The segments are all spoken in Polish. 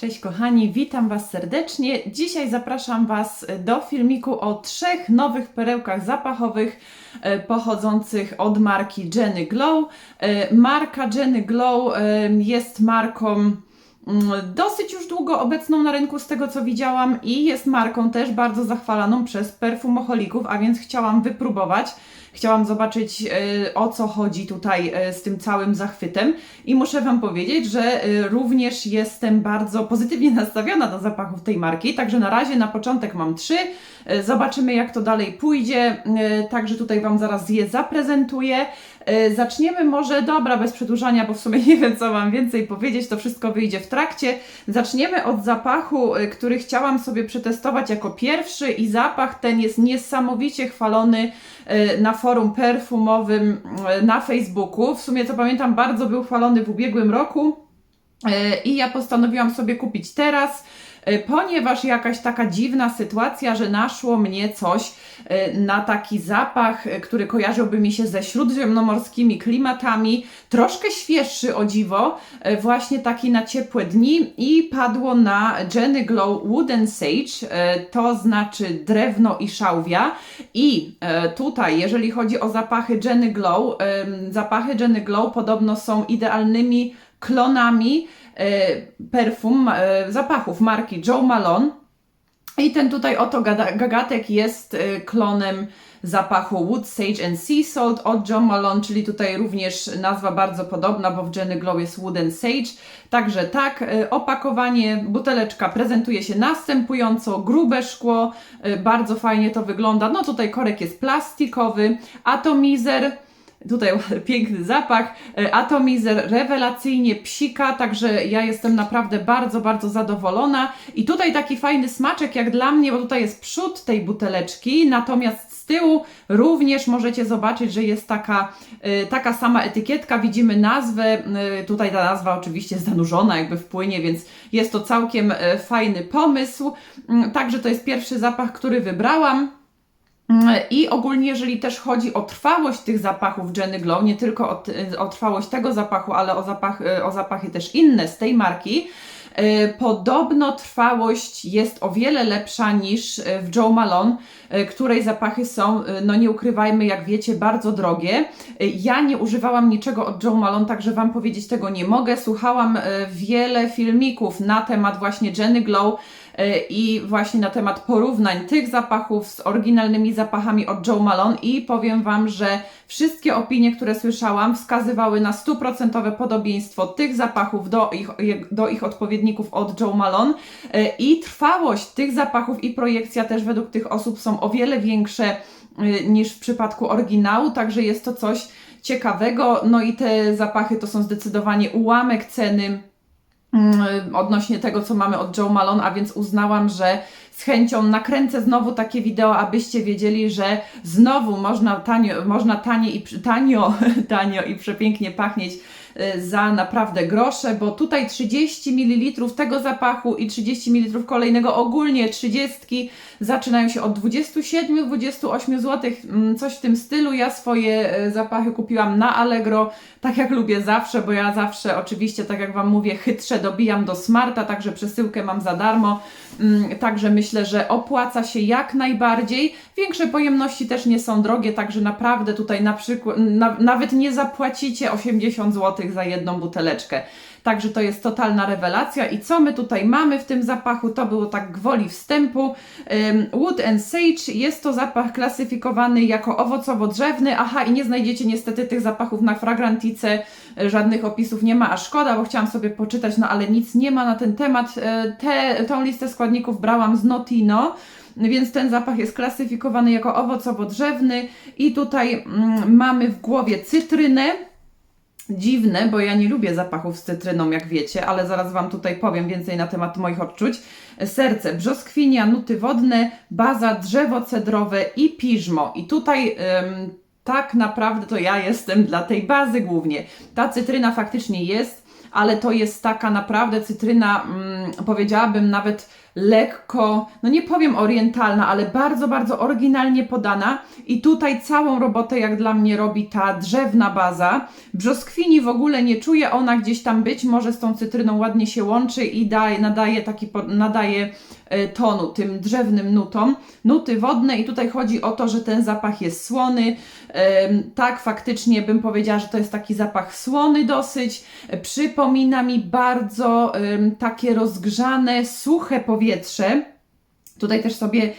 Cześć kochani, witam Was serdecznie. Dzisiaj zapraszam Was do filmiku o trzech nowych perełkach zapachowych e, pochodzących od marki Jenny Glow. E, Marka Jenny Glow e, jest marką mm, dosyć już długo obecną na rynku z tego co widziałam i jest marką też bardzo zachwalaną przez perfumoholików, a więc chciałam wypróbować. Chciałam zobaczyć e, o co chodzi tutaj e, z tym całym zachwytem. I muszę Wam powiedzieć, że e, również jestem bardzo pozytywnie nastawiona do zapachów tej marki, także na razie na początek mam trzy, zobaczymy jak to dalej pójdzie, także tutaj Wam zaraz je zaprezentuję. E, Zaczniemy może, dobra, bez przedłużania, bo w sumie nie wiem co mam więcej powiedzieć, to wszystko wyjdzie w trakcie. Zaczniemy od zapachu, e, który chciałam sobie przetestować jako pierwszy i zapach ten jest niesamowicie chwalony e, na forum perfumowym na Facebooku. W sumie co pamiętam, bardzo był chwalony w ubiegłym roku i ja postanowiłam sobie kupić teraz. E, Ponieważ jakaś taka dziwna sytuacja, że naszło mnie coś e, na taki zapach, e, który kojarzyłby mi się ze śródziemnomorskimi klimatami, troszkę świeższy o dziwo, właśnie taki na ciepłe dni i padło na Jenny Glow Wooden Sage, to znaczy drewno i szałwia. I tutaj, jeżeli chodzi o zapachy Jenny Glow, zapachy Jenny Glow podobno są idealnymi klonami perfum, e, zapachów marki Joe Malone. I ten tutaj oto gagatek jest e, klonem zapachu Wood Sage and Sea Salt od John Malone, czyli tutaj również nazwa bardzo podobna, bo w Jenny Glow jest Wooden Sage. Także tak, e, opakowanie, buteleczka prezentuje się następująco, grube szkło, e, bardzo fajnie to wygląda. No tutaj korek jest plastikowy, atomizer, Tutaj piękny zapach. E, Atomizer rewelacyjnie psika, także ja jestem naprawdę bardzo, bardzo zadowolona. I tutaj taki fajny smaczek jak dla mnie, bo tutaj jest przód tej buteleczki, natomiast z tyłu również możecie zobaczyć, że jest taka, e, taka sama etykietka. Widzimy nazwę, e, tutaj ta nazwa oczywiście jest zanurzona, jakby wpłynie, więc jest to całkiem fajny pomysł. Mm, Także to jest pierwszy zapach, który wybrałam. I ogólnie, jeżeli też chodzi o trwałość tych zapachów Jenny Glow, nie tylko o, o trwałość tego zapachu, ale o, zapach, o zapachy też inne z tej marki, e, podobno trwałość jest o wiele lepsza niż e, w Joe Malone, e, której zapachy są, e, no nie ukrywajmy, jak wiecie, bardzo drogie. E, Ja nie używałam niczego od Joe Malone, także Wam powiedzieć tego nie mogę. Słuchałam e, wiele filmików na temat właśnie Jenny Glow, e, i właśnie na temat porównań tych zapachów z oryginalnymi zapachami od Joe Malone i powiem Wam, że wszystkie opinie, które słyszałam wskazywały na stuprocentowe podobieństwo tych zapachów do ich, do ich odpowiedników od Joe Malone e, i trwałość tych zapachów i projekcja też według tych osób są o wiele większe e, niż w przypadku oryginału, także jest to coś ciekawego. No i te zapachy to są zdecydowanie ułamek ceny odnośnie tego, co mamy od Joe Malone, a więc uznałam, że z chęcią nakręcę znowu takie wideo, abyście wiedzieli, że znowu można tanio, można tanie i, tanio, tanio i przepięknie pachnieć za naprawdę grosze, bo tutaj 30 ml tego zapachu i 30 ml kolejnego, ogólnie 30 zaczynają się od 27-28 zł, mm, coś w tym stylu. Ja swoje e, zapachy kupiłam na Allegro, tak jak lubię zawsze, bo ja zawsze oczywiście, tak jak Wam mówię, chytrze dobijam do smarta, także przesyłkę mam za darmo, Mm, także myślę, że opłaca się jak najbardziej. Większe pojemności też nie są drogie, także naprawdę tutaj na przykład, na, nawet nie zapłacicie 80 zł za jedną buteleczkę. Także to jest totalna rewelacja. I co my tutaj mamy w tym zapachu? To było tak gwoli wstępu. Wood and Sage jest to zapach klasyfikowany jako owocowo-drzewny. Aha, i nie znajdziecie niestety tych zapachów na fragrantice, żadnych opisów nie ma, a szkoda, bo chciałam sobie poczytać, no ale nic nie ma na ten temat. Y, Te, tą listę składników brałam z Notino. Więc ten zapach jest klasyfikowany jako owocowo-drzewny i tutaj mm, mamy w głowie cytrynę, dziwne, bo ja nie lubię zapachów z cytryną, jak wiecie, ale zaraz Wam tutaj powiem więcej na temat moich odczuć. Serce, brzoskwinia, nuty wodne, baza, drzewo cedrowe i piżmo. I tutaj ym, tak naprawdę to ja jestem dla tej bazy głównie. Ta cytryna faktycznie jest, ale to jest taka naprawdę cytryna, mm, powiedziałabym nawet lekko, no nie powiem orientalna, ale bardzo, bardzo oryginalnie podana. I tutaj całą robotę, jak dla mnie, robi ta drzewna baza. Brzoskwini w ogóle nie czuję, ona gdzieś tam być może z tą cytryną ładnie się łączy i daje, nadaje taki, nadaje tonu tym drzewnym nutom. Nuty wodne i tutaj chodzi o to, że ten zapach jest słony. Em, Tak, faktycznie bym powiedziała, że to jest taki zapach słony dosyć. E, Przypomina mi bardzo takie rozgrzane, suche powietrze. Tutaj też sobie e,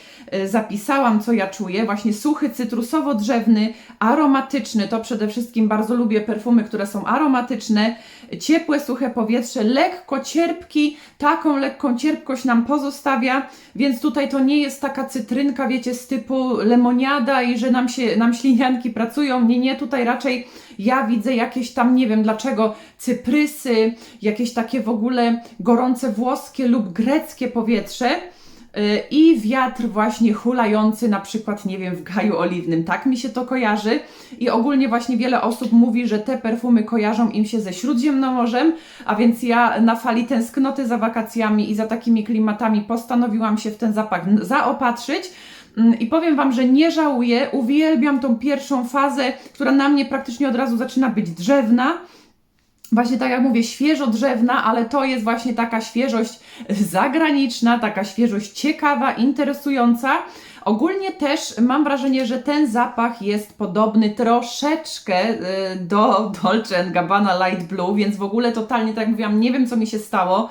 zapisałam, co ja czuję. Właśnie suchy, cytrusowo-drzewny, aromatyczny. To przede wszystkim bardzo lubię perfumy, które są aromatyczne. Ciepłe, suche powietrze, lekko cierpki. Taką lekką cierpkość nam pozostawia, więc tutaj to nie jest taka cytrynka, wiecie, z typu lemoniada i że nam się, nam ślinianki pracują. Nie, nie, tutaj raczej ja widzę jakieś tam, nie wiem dlaczego, cyprysy, jakieś takie w ogóle gorące włoskie lub greckie powietrze. Y, i wiatr właśnie hulający na przykład, nie wiem, w gaju oliwnym. Tak mi się to kojarzy i ogólnie właśnie wiele osób mówi, że te perfumy kojarzą im się ze Śródziemnomorzem, a więc ja na fali tęsknoty za wakacjami i za takimi klimatami postanowiłam się w ten zapach zaopatrzyć. Mm, I powiem Wam, że nie żałuję, uwielbiam tą pierwszą fazę, która na mnie praktycznie od razu zaczyna być drzewna. Właśnie tak jak mówię, świeżo drzewna, ale to jest właśnie taka świeżość zagraniczna, taka świeżość ciekawa, interesująca. Ogólnie też mam wrażenie, że ten zapach jest podobny troszeczkę y, do Dolce Gabbana Light Blue, więc w ogóle totalnie, tak jak mówiłam, nie wiem co mi się stało,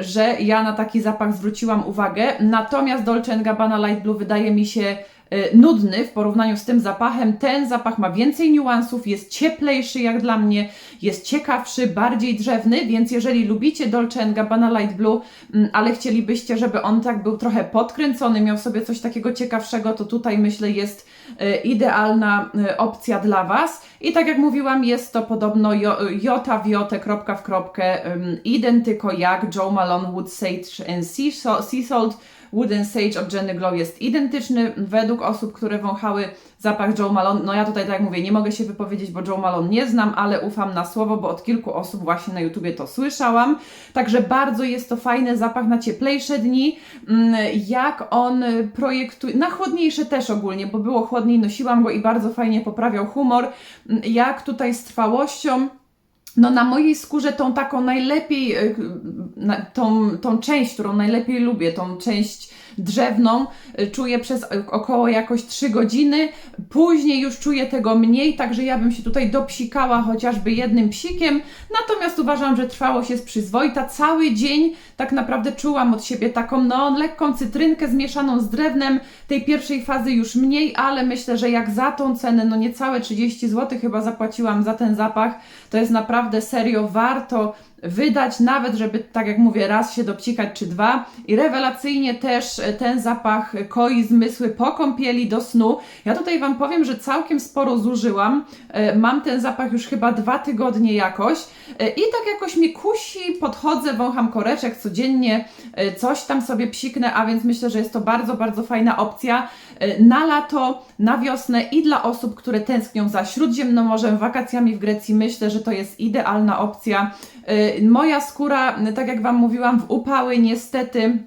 y, że ja na taki zapach zwróciłam uwagę. Natomiast Dolce Gabbana Light Blue wydaje mi się nudny w porównaniu z tym zapachem. Ten zapach ma więcej niuansów, jest cieplejszy jak dla mnie, jest ciekawszy, bardziej drzewny, więc jeżeli lubicie Dolce Gabbana Light Blue, mm, ale chcielibyście, żeby on tak był trochę podkręcony, miał sobie coś takiego ciekawszego, to tutaj myślę jest y, idealna y, opcja dla Was. I tak jak mówiłam, jest to podobno jo, jota w kropka w kropkę, identyko jak Joe Malone Wood Sage and Sea Salt Wooden Sage od Jenny Glow jest identyczny według osób, które wąchały zapach Joe Malone. No ja tutaj, tak jak mówię, nie mogę się wypowiedzieć, bo Joe Malone nie znam, ale ufam na słowo, bo od kilku osób właśnie na YouTubie to słyszałam. Także bardzo jest to fajny zapach na cieplejsze dni. Mm, Jak on projektuje, na chłodniejsze też ogólnie, bo było chłodniej, nosiłam go i bardzo fajnie poprawiał humor. Mm, Jak tutaj z trwałością. No na mojej skórze tą taką najlepiej, na- tą, tą część, którą najlepiej lubię, tą część drzewną, y, czuję przez około jakoś 3 godziny. Później już czuję tego mniej, także ja bym się tutaj dopsikała chociażby jednym psikiem. Natomiast uważam, że trwałość jest przyzwoita. Cały dzień tak naprawdę czułam od siebie taką no, lekką cytrynkę zmieszaną z drewnem. Tej pierwszej fazy już mniej, ale myślę, że jak za tą cenę, no niecałe 30 zł chyba zapłaciłam za ten zapach, to jest naprawdę serio warto wydać, nawet żeby, tak jak mówię, raz się dopcikać czy dwa. I rewelacyjnie też e, ten zapach koi zmysły po kąpieli do snu. Ja tutaj Wam powiem, że całkiem sporo zużyłam. E, Mam ten zapach już chyba dwa tygodnie jakoś E, i tak jakoś mnie kusi, podchodzę, wącham koreczek codziennie, coś tam sobie psiknę, a więc myślę, że jest to bardzo, bardzo fajna opcja na lato, na wiosnę i dla osób, które tęsknią za Śródziemnomorzem, wakacjami w Grecji. Myślę, że to jest idealna opcja. E, Moja skóra, tak jak Wam mówiłam, w upały niestety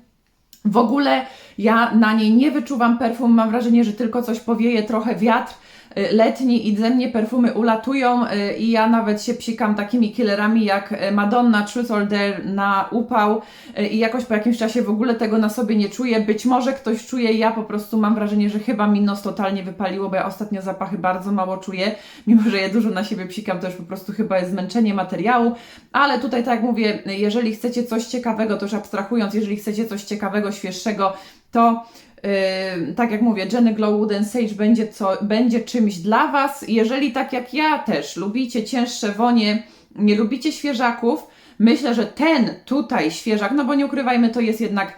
w ogóle ja na niej nie wyczuwam perfum. Mam wrażenie, że tylko coś powieje, trochę wiatr y, letni i ze mnie perfumy ulatują y, i ja nawet się psikam takimi killerami jak y, Madonna, Truth or Dare na upał y, i jakoś po jakimś czasie w ogóle tego na sobie nie czuję. Być może ktoś czuje, ja po prostu mam wrażenie, że chyba mi nos totalnie wypaliło, bo ja ostatnio zapachy bardzo mało czuję. Mimo, że je dużo na siebie psikam, to już po prostu chyba jest zmęczenie materiału, ale tutaj tak jak mówię, jeżeli chcecie coś ciekawego, to już abstrahując, jeżeli chcecie coś ciekawego, świeższego, to tak jak mówię, Jenny Glow Wooden Sage będzie, co, będzie czymś dla Was. Jeżeli tak jak ja też lubicie cięższe wonie, nie lubicie świeżaków, myślę, że ten tutaj świeżak, no bo nie ukrywajmy, to jest jednak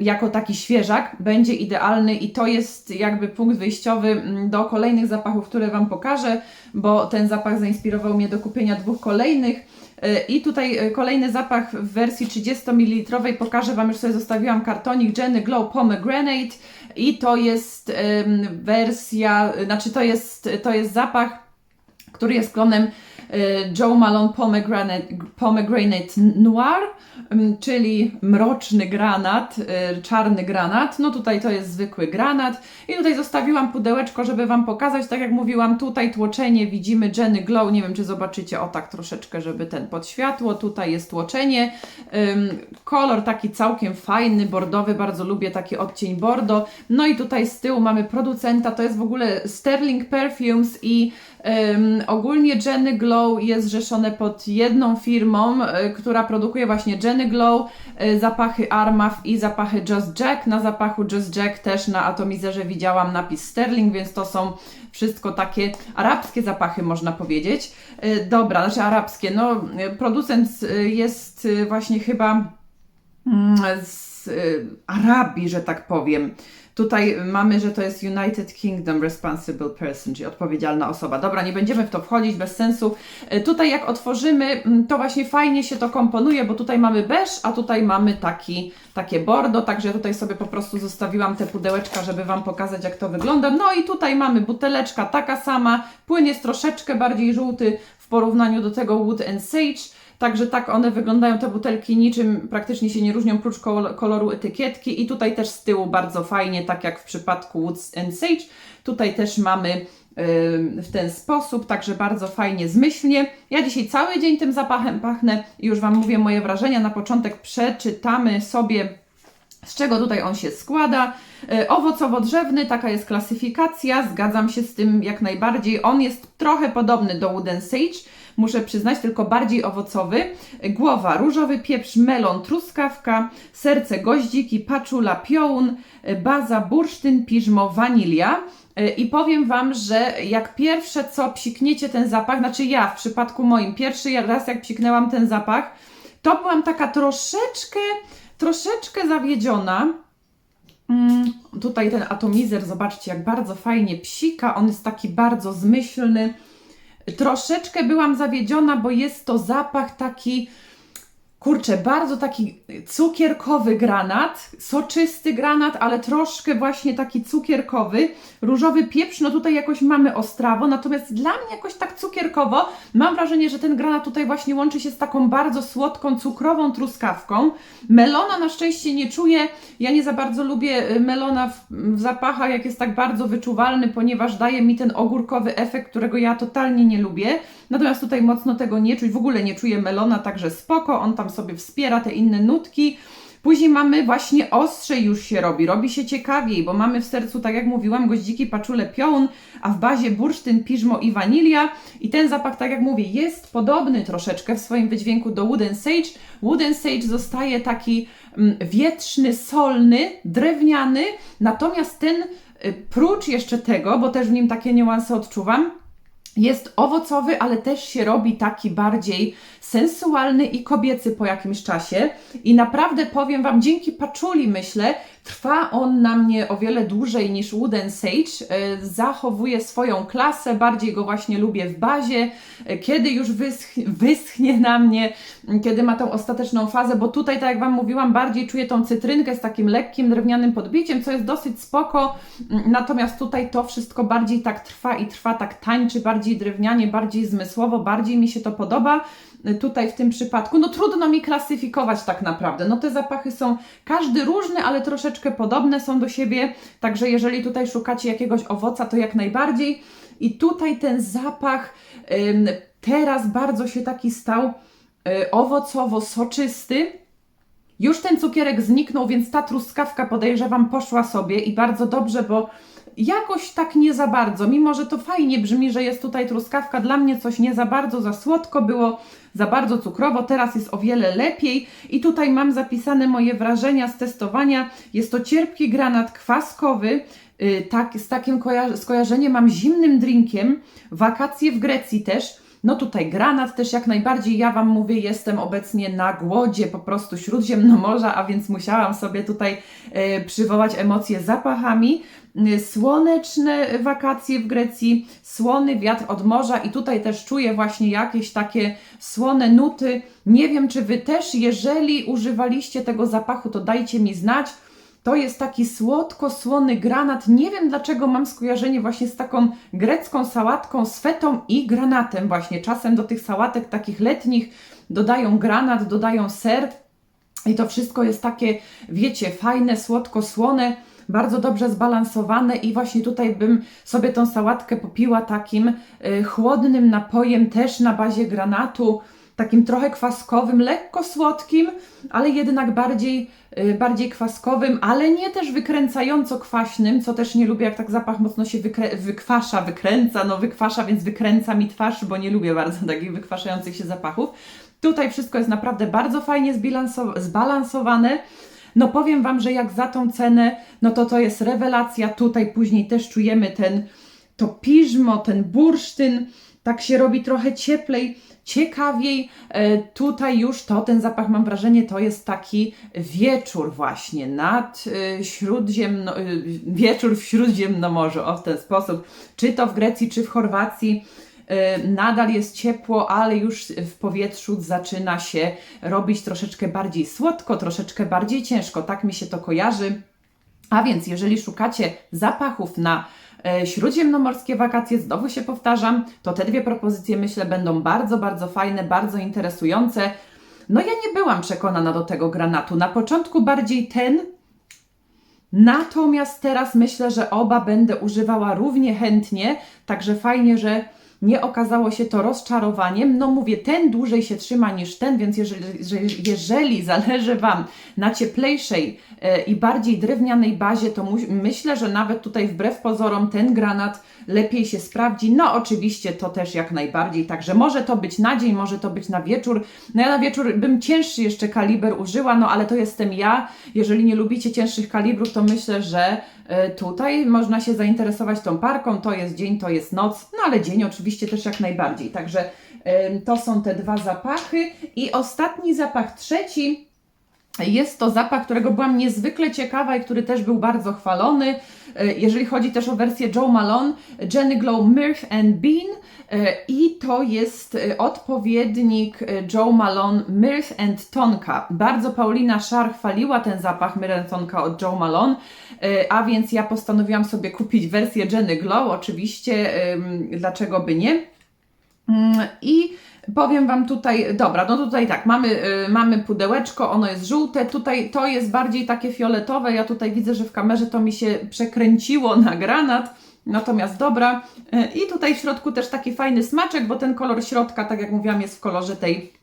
jako taki świeżak, będzie idealny i to jest jakby punkt wyjściowy mm, do kolejnych zapachów, które Wam pokażę, bo ten zapach zainspirował mnie do kupienia dwóch kolejnych. I tutaj e, kolejny zapach w wersji 30 ml. Pokażę Wam, już sobie zostawiłam kartonik Jenny Glow Pomegranate i to jest wersja, znaczy to jest, to jest zapach, który jest klonem Joe Malone Pomegranate, Pomegranate Noir, mm, czyli mroczny granat, y, czarny granat. No tutaj to jest zwykły granat. I tutaj zostawiłam pudełeczko, żeby Wam pokazać. Tak jak mówiłam, tutaj tłoczenie widzimy Jenny Glow. Nie wiem, czy zobaczycie, o tak troszeczkę, żeby ten pod światło. Tutaj jest tłoczenie. Kolor taki całkiem fajny, bordowy. Bardzo lubię taki odcień bordo. No i tutaj z tyłu mamy producenta. To jest w ogóle Sterling Perfumes i Ym, ogólnie Jenny Glow jest zrzeszone pod jedną firmą, y, która produkuje właśnie Jenny Glow, y, zapachy Armaf i zapachy Just Jack. Na zapachu Just Jack też na atomizerze widziałam napis Sterling, więc to są wszystko takie arabskie zapachy, można powiedzieć. Y, dobra, znaczy arabskie. No, y, producent y, jest y, właśnie chyba mm, z y, Arabii, że tak powiem. Tutaj mamy, że to jest United Kingdom Responsible Person, czyli odpowiedzialna osoba. Dobra, nie będziemy w to wchodzić, bez sensu. Y, Tutaj jak otworzymy, to właśnie fajnie się to komponuje, bo tutaj mamy beż, a tutaj mamy taki, takie bordo, także tutaj sobie po prostu zostawiłam te pudełeczka, żeby Wam pokazać jak to wygląda. No i tutaj mamy buteleczka taka sama, płyn jest troszeczkę bardziej żółty w porównaniu do tego Wood and Sage. Także tak one wyglądają, te butelki niczym praktycznie się nie różnią, prócz kol- koloru etykietki. I tutaj też z tyłu bardzo fajnie, tak jak w przypadku Woods Sage. Tutaj też mamy w ten sposób, także bardzo fajnie, zmyślnie. Ja dzisiaj cały dzień tym zapachem pachnę i już Wam mówię moje wrażenia. Na początek przeczytamy sobie z czego tutaj on się składa. E, Owocowo-drzewny, taka jest klasyfikacja, zgadzam się z tym jak najbardziej. On jest trochę podobny do Wooden Sage, muszę przyznać, tylko bardziej owocowy. Głowa, różowy pieprz, melon, truskawka, serce, goździki, paczula, piołun, e, baza, bursztyn, piżmo, wanilia. E, I powiem Wam, że jak pierwsze co psikniecie ten zapach, znaczy ja w przypadku moim, pierwszy raz jak psiknęłam ten zapach, to byłam taka troszeczkę, troszeczkę zawiedziona. Mm, tutaj ten atomizer, zobaczcie, jak bardzo fajnie psika. On jest taki bardzo zmyślny. Troszeczkę byłam zawiedziona, bo jest to zapach taki, kurczę, bardzo taki cukierkowy granat, soczysty granat, ale troszkę właśnie taki cukierkowy. Różowy pieprz, no tutaj jakoś mamy ostrawo, natomiast dla mnie jakoś tak cukierkowo. Mam wrażenie, że ten granat tutaj właśnie łączy się z taką bardzo słodką, cukrową truskawką. Melona na szczęście nie czuję. Ja nie za bardzo lubię y, melona w, w zapachach, jak jest tak bardzo wyczuwalny, ponieważ daje mi ten ogórkowy efekt, którego ja totalnie nie lubię. Natomiast tutaj mocno tego nie czuć. W ogóle nie czuję melona, także spoko. On tam sobie wspiera te inne nutki. Później mamy właśnie ostrzej już się robi, robi się ciekawiej, bo mamy w sercu, tak jak mówiłam, goździki, paczule, piołun, a w bazie bursztyn, piżmo i wanilia. I ten zapach, tak jak mówię, jest podobny troszeczkę w swoim wydźwięku do Wooden Sage. Wooden Sage zostaje taki mm, wietrzny, solny, drewniany, natomiast ten y, prócz jeszcze tego, bo też w nim takie niuanse odczuwam, jest owocowy, ale też się robi taki bardziej sensualny i kobiecy po jakimś czasie. I naprawdę powiem Wam, dzięki paczuli myślę, trwa on na mnie o wiele dłużej niż Wooden Sage. E, Zachowuje swoją klasę, bardziej go właśnie lubię w bazie. E, Kiedy już wysch wyschnie na mnie, kiedy ma tą ostateczną fazę, bo tutaj, tak jak Wam mówiłam, bardziej czuję tą cytrynkę z takim lekkim drewnianym podbiciem, co jest dosyć spoko. Natomiast tutaj to wszystko bardziej tak trwa i trwa, tak tańczy, bardziej drewnianie, bardziej zmysłowo, bardziej mi się to podoba tutaj w tym przypadku. No trudno mi klasyfikować tak naprawdę. No te zapachy są każdy różny, ale troszeczkę podobne są do siebie. Także jeżeli tutaj szukacie jakiegoś owoca, to jak najbardziej. I tutaj ten zapach teraz bardzo się taki stał y, owocowo-soczysty. Już ten cukierek zniknął, więc ta truskawka podejrzewam poszła sobie i bardzo dobrze, bo jakoś tak nie za bardzo, mimo że to fajnie brzmi, że jest tutaj truskawka, dla mnie coś nie za bardzo, za słodko było, za bardzo cukrowo, teraz jest o wiele lepiej i tutaj mam zapisane moje wrażenia z testowania. Jest to cierpki granat kwaskowy, yy, tak, z takim koja skojarzeniem mam zimnym drinkiem, wakacje w Grecji też, no tutaj granat też jak najbardziej, ja Wam mówię, jestem obecnie na głodzie po prostu śródziemnomorza, a więc musiałam sobie tutaj e, przywołać emocje zapachami. E, Słoneczne wakacje w Grecji, słony wiatr od morza i tutaj też czuję właśnie jakieś takie słone nuty. Nie wiem, czy Wy też, jeżeli używaliście tego zapachu, to dajcie mi znać. To jest taki słodko-słony granat. Nie wiem dlaczego mam skojarzenie właśnie z taką grecką sałatką z fetą i granatem właśnie. Czasem do tych sałatek takich letnich dodają granat, dodają ser i to wszystko jest takie, wiecie, fajne, słodko-słone bardzo dobrze zbalansowane i właśnie tutaj bym sobie tą sałatkę popiła takim y, chłodnym napojem też na bazie granatu, takim trochę kwaskowym, lekko słodkim, ale jednak bardziej, y, bardziej kwaskowym, ale nie też wykręcająco kwaśnym, co też nie lubię, jak tak zapach mocno się wykwasza, wykręca, no wykwasza, więc wykręca mi twarz, bo nie lubię bardzo takich wykwaszających się zapachów. Tutaj wszystko jest naprawdę bardzo fajnie zbalansowane. No powiem Wam, że jak za tą cenę, no to to jest rewelacja. Tutaj później też czujemy ten, to piżmo, ten bursztyn, tak się robi trochę cieplej, ciekawiej. E, tutaj już to, ten zapach mam wrażenie, to jest taki wieczór właśnie nad e, śródziemno, e, wieczór w Śródziemnomorzu, o w ten sposób. Czy to w Grecji, czy w Chorwacji. Nadal jest ciepło, ale już w powietrzu zaczyna się robić troszeczkę bardziej słodko, troszeczkę bardziej ciężko. Tak mi się to kojarzy. A więc, jeżeli szukacie zapachów na śródziemnomorskie wakacje, znowu się powtarzam, to te dwie propozycje myślę będą bardzo, bardzo fajne, bardzo interesujące. No ja nie byłam przekonana do tego granatu. Na początku bardziej ten, natomiast teraz myślę, że oba będę używała równie chętnie, także fajnie, że nie okazało się to rozczarowaniem. No mówię, ten dłużej się trzyma niż ten, więc jeżeli, że- jeżeli zależy Wam na cieplejszej e, i bardziej drewnianej bazie, to myślę, że nawet tutaj wbrew pozorom ten granat lepiej się sprawdzi. No oczywiście to też jak najbardziej, także może to być na dzień, może to być na wieczór. No ja na wieczór bym cięższy jeszcze kaliber użyła, no ale to jestem ja. Jeżeli nie lubicie cięższych kalibrów, to myślę, że tutaj można się zainteresować tą parką. To jest dzień, to jest noc, no ale dzień oczywiście też jak najbardziej. Także to są te dwa zapachy. I ostatni zapach, trzeci, jest to zapach, którego byłam niezwykle ciekawa i który też był bardzo chwalony. E, Jeżeli chodzi też o wersję Joe Malone, Jenny Glow Mirth and Bean e, i to jest e, odpowiednik Joe Malone Mirth and Tonka. Bardzo Paulina Szar chwaliła ten zapach Mirth Tonka od Joe Malone, a więc ja postanowiłam sobie kupić wersję Jenny Glow, oczywiście, dlaczego by nie. Mm, I powiem Wam tutaj, dobra, no tutaj tak, mamy, y, mamy pudełeczko, ono jest żółte, tutaj to jest bardziej takie fioletowe, ja tutaj widzę, że w kamerze to mi się przekręciło na granat, natomiast dobra. Y, I tutaj w środku też taki fajny smaczek, bo ten kolor środka, tak jak mówiłam, jest w kolorze tej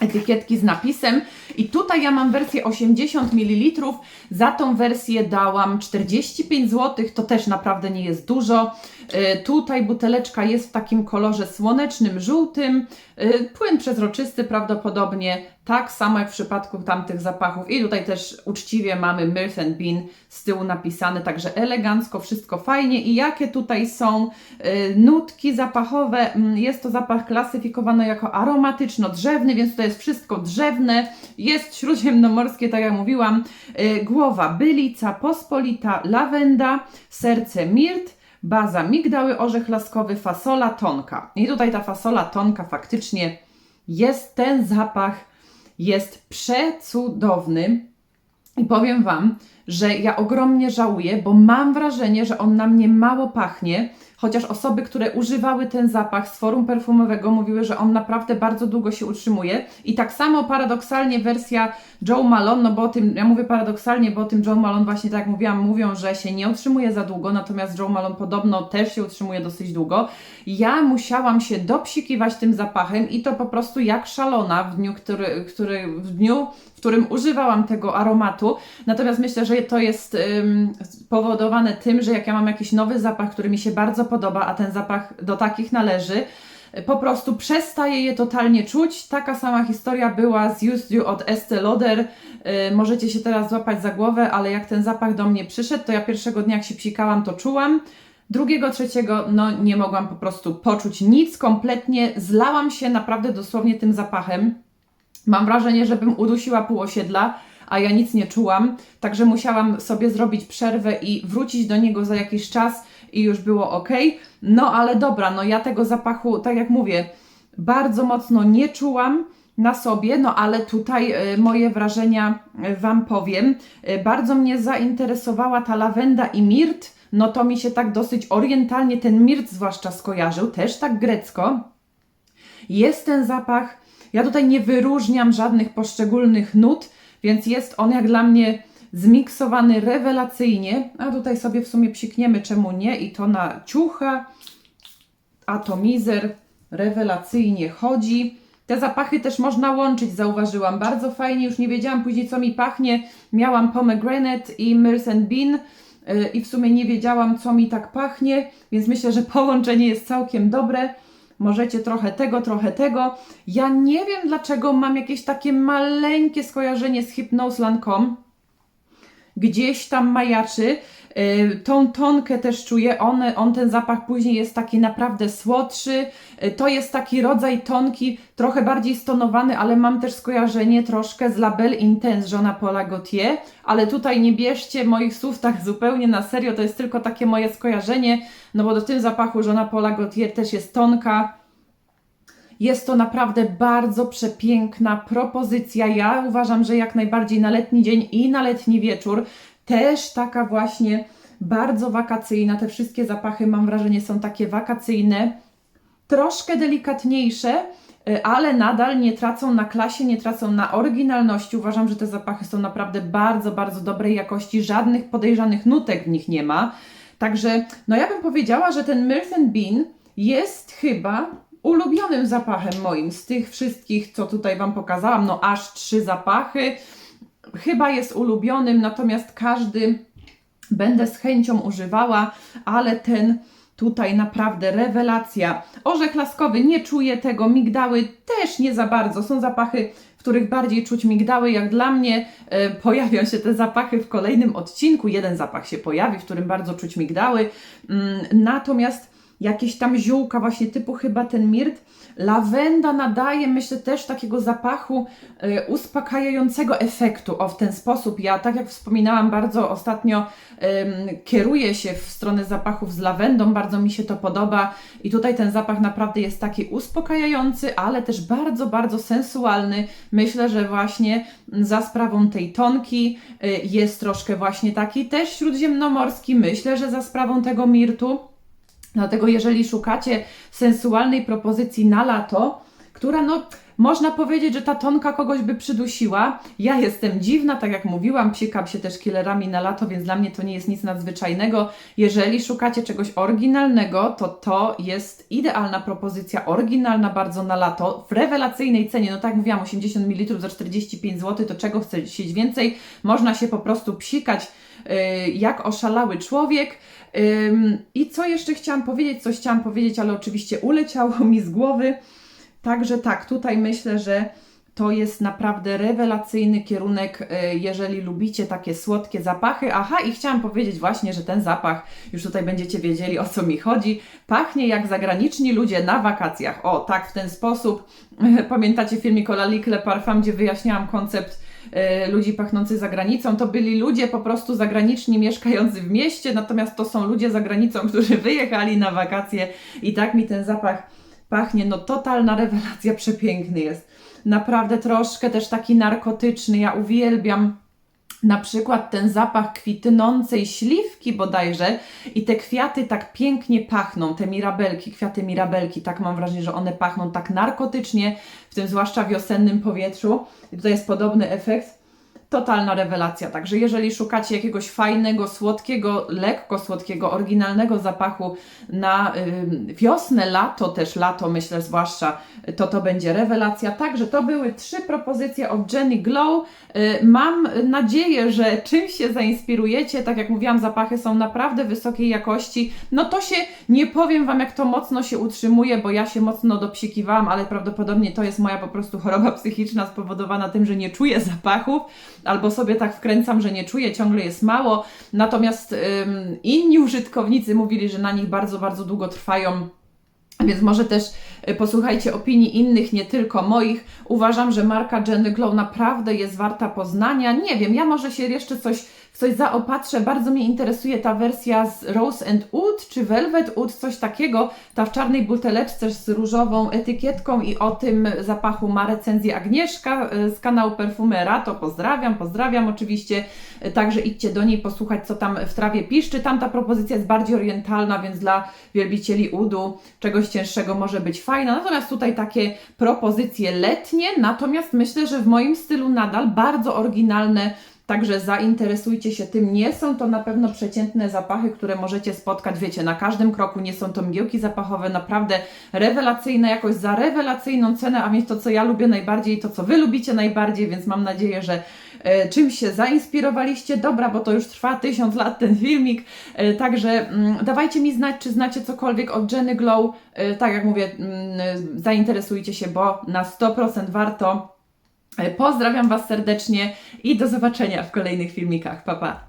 etykietki z napisem. I tutaj ja mam wersję 80 ml. Za tą wersję dałam 45 zł. To też naprawdę nie jest dużo. E, Tutaj buteleczka jest w takim kolorze słonecznym, żółtym. E, Płyn przezroczysty prawdopodobnie. Tak samo jak w przypadku tamtych zapachów. I tutaj też uczciwie mamy Mirth and Bean z tyłu napisane, także elegancko, wszystko fajnie. I jakie tutaj są e, nutki zapachowe? Mm, Jest to zapach klasyfikowany jako aromatyczno-drzewny, więc to jest wszystko drzewne. Jest śródziemnomorskie, tak jak mówiłam. Głowa bylica, pospolita, lawenda, serce mirt, baza migdały, orzech laskowy, fasola tonka. I tutaj ta fasola tonka faktycznie jest ten zapach, jest przecudowny. I powiem Wam, że ja ogromnie żałuję, bo mam wrażenie, że on na mnie mało pachnie, chociaż osoby, które używały ten zapach z forum perfumowego mówiły, że on naprawdę bardzo długo się utrzymuje. I tak samo paradoksalnie wersja Joe Malone, no bo o tym, ja mówię paradoksalnie, bo o tym Joe Malone właśnie tak jak mówiłam, mówią, że się nie utrzymuje za długo, natomiast Joe Malone podobno też się utrzymuje dosyć długo. Ja musiałam się dopsikiwać tym zapachem i to po prostu jak szalona w dniu, który, który w dniu, w którym używałam tego aromatu. Natomiast myślę, że to jest ym, spowodowane tym, że jak ja mam jakiś nowy zapach, który mi się bardzo podoba, a ten zapach do takich należy, po prostu przestaje je totalnie czuć. Taka sama historia była z Used You od Estee Lauder. Yy, możecie się teraz złapać za głowę, ale jak ten zapach do mnie przyszedł, to ja pierwszego dnia jak się psikałam, to czułam. Drugiego, trzeciego, no nie mogłam po prostu poczuć nic kompletnie. Zlałam się naprawdę dosłownie tym zapachem. Mam wrażenie, żebym udusiła pół osiedla, a ja nic nie czułam, także musiałam sobie zrobić przerwę i wrócić do niego za jakiś czas i już było ok. No ale dobra, no ja tego zapachu, tak jak mówię, bardzo mocno nie czułam. na sobie, no ale tutaj y, moje wrażenia y, Wam powiem. Y, Bardzo mnie zainteresowała ta lawenda i mirt, no to mi się tak dosyć orientalnie ten mirt zwłaszcza skojarzył, też tak grecko. Jest ten zapach, ja tutaj nie wyróżniam żadnych poszczególnych nut, więc jest on jak dla mnie zmiksowany rewelacyjnie, a tutaj sobie w sumie psikniemy czemu nie i to na ciucha, atomizer rewelacyjnie chodzi. Te zapachy też można łączyć, zauważyłam. Bardzo fajnie, już nie wiedziałam później co mi pachnie. Miałam pomegranate i myrrh and bean yy, i w sumie nie wiedziałam co mi tak pachnie, więc myślę, że połączenie jest całkiem dobre. Możecie trochę tego, trochę tego. Ja nie wiem dlaczego mam jakieś takie maleńkie skojarzenie z Hypnose Lancome gdzieś tam majaczy. Y, Tą tonkę też czuję, on, on ten zapach później jest taki naprawdę słodszy. Y, To jest taki rodzaj tonki, trochę bardziej stonowany, ale mam też skojarzenie troszkę z Label Intense Żona Paula Gaultier, ale tutaj nie bierzcie moich słów tak zupełnie na serio, to jest tylko takie moje skojarzenie, no bo do tym zapachu Żona Paula Gaultier też jest tonka, jest to naprawdę bardzo przepiękna propozycja. Ja uważam, że jak najbardziej na letni dzień i na letni wieczór też taka właśnie bardzo wakacyjna. Te wszystkie zapachy, mam wrażenie, są takie wakacyjne, troszkę delikatniejsze, y, ale nadal nie tracą na klasie, nie tracą na oryginalności. Uważam, że te zapachy są naprawdę bardzo, bardzo dobrej jakości. Żadnych podejrzanych nutek w nich nie ma. Także, no ja bym powiedziała, że ten Myrth and Bean jest chyba ulubionym zapachem moim z tych wszystkich, co tutaj Wam pokazałam. No aż trzy zapachy. Chyba jest ulubionym, natomiast każdy będę z chęcią używała, ale ten tutaj naprawdę rewelacja. Orzech laskowy nie czuję tego, migdały też nie za bardzo. Są zapachy, w których bardziej czuć migdały. Jak dla mnie e, pojawią się te zapachy w kolejnym odcinku. Jeden zapach się pojawi, w którym bardzo czuć migdały. Mm, natomiast jakieś tam ziółka, właśnie typu chyba ten mirt. Lawenda nadaje, myślę, też takiego zapachu y, uspokajającego efektu. O, w ten sposób ja, tak jak wspominałam, bardzo ostatnio ym, kieruję się w stronę zapachów z lawendą, bardzo mi się to podoba i tutaj ten zapach naprawdę jest taki uspokajający, ale też bardzo, bardzo sensualny. Myślę, że właśnie za sprawą tej tonki y, jest troszkę właśnie taki też śródziemnomorski. Myślę, że za sprawą tego mirtu. Dlatego jeżeli szukacie sensualnej propozycji na lato, która no można powiedzieć, że ta tonka kogoś by przydusiła. Ja jestem dziwna, tak jak mówiłam, psikam się też killerami na lato, więc dla mnie to nie jest nic nadzwyczajnego. Jeżeli szukacie czegoś oryginalnego, to to jest idealna propozycja, oryginalna bardzo na lato, w rewelacyjnej cenie. No tak mówiłam, 80 ml za 45 zł, to czego chcecie więcej? Można się po prostu psikać yy, jak oszalały człowiek. I co jeszcze chciałam powiedzieć? Coś chciałam powiedzieć, ale oczywiście uleciało mi z głowy. Także tak, tutaj myślę, że to jest naprawdę rewelacyjny kierunek, y, jeżeli lubicie takie słodkie zapachy. Aha, i chciałam powiedzieć właśnie, że ten zapach, już tutaj będziecie wiedzieli o co mi chodzi, pachnie jak zagraniczni ludzie na wakacjach. O, tak, w ten sposób. Pamiętacie filmik o La Parfum, gdzie wyjaśniałam koncept ludzi pachnących za granicą, to byli ludzie po prostu zagraniczni mieszkający w mieście, natomiast to są ludzie za granicą, którzy wyjechali na wakacje i tak mi ten zapach pachnie, no totalna rewelacja, przepiękny jest. Naprawdę troszkę też taki narkotyczny, ja uwielbiam na przykład ten zapach kwitnącej śliwki bodajże i te kwiaty tak pięknie pachną, te mirabelki, kwiaty mirabelki, tak mam wrażenie, że one pachną tak narkotycznie, w tym zwłaszcza wiosennym powietrzu. I tutaj jest podobny efekt totalna rewelacja. Także jeżeli szukacie jakiegoś fajnego, słodkiego, lekko słodkiego, oryginalnego zapachu na y, wiosnę, lato też, lato myślę zwłaszcza, to to będzie rewelacja. Także to były trzy propozycje od Jenny Glow. Y, mam nadzieję, że czymś się zainspirujecie. Tak jak mówiłam, zapachy są naprawdę wysokiej jakości. No to się, nie powiem Wam jak to mocno się utrzymuje, bo ja się mocno dopsikiwałam, ale prawdopodobnie to jest moja po prostu choroba psychiczna spowodowana tym, że nie czuję zapachów albo sobie tak wkręcam, że nie czuję, ciągle jest mało. Natomiast ym, inni użytkownicy mówili, że na nich bardzo, bardzo długo trwają. Więc może też y, posłuchajcie opinii innych, nie tylko moich. Uważam, że marka Jenny Glow naprawdę jest warta poznania. Nie wiem, ja może się jeszcze coś coś zaopatrzę. Bardzo mnie interesuje ta wersja z Rose and Oud, czy Velvet Oud, coś takiego. Ta w czarnej buteleczce z różową etykietką i o tym zapachu ma recenzję Agnieszka e, z kanału Perfumera. To pozdrawiam, pozdrawiam oczywiście. E, Także idźcie do niej posłuchać, co tam w trawie piszczy. Tamta propozycja jest bardziej orientalna, więc dla wielbicieli udu czegoś cięższego może być fajna. Natomiast tutaj takie propozycje letnie, natomiast myślę, że w moim stylu nadal bardzo oryginalne. Także zainteresujcie się tym. Nie są to na pewno przeciętne zapachy, które możecie spotkać, wiecie, na każdym kroku. Nie są to mgiełki zapachowe, naprawdę rewelacyjna jakoś za rewelacyjną cenę, a więc to, co ja lubię najbardziej, to, co Wy lubicie najbardziej, więc mam nadzieję, że e, czymś się zainspirowaliście. Dobra, bo to już trwa tysiąc lat ten filmik, e, także mm, dawajcie mi znać, czy znacie cokolwiek od Jenny Glow. E, tak jak mówię, mm, zainteresujcie się, bo na 100% warto. Pozdrawiam Was serdecznie i do zobaczenia w kolejnych filmikach. Pa, pa.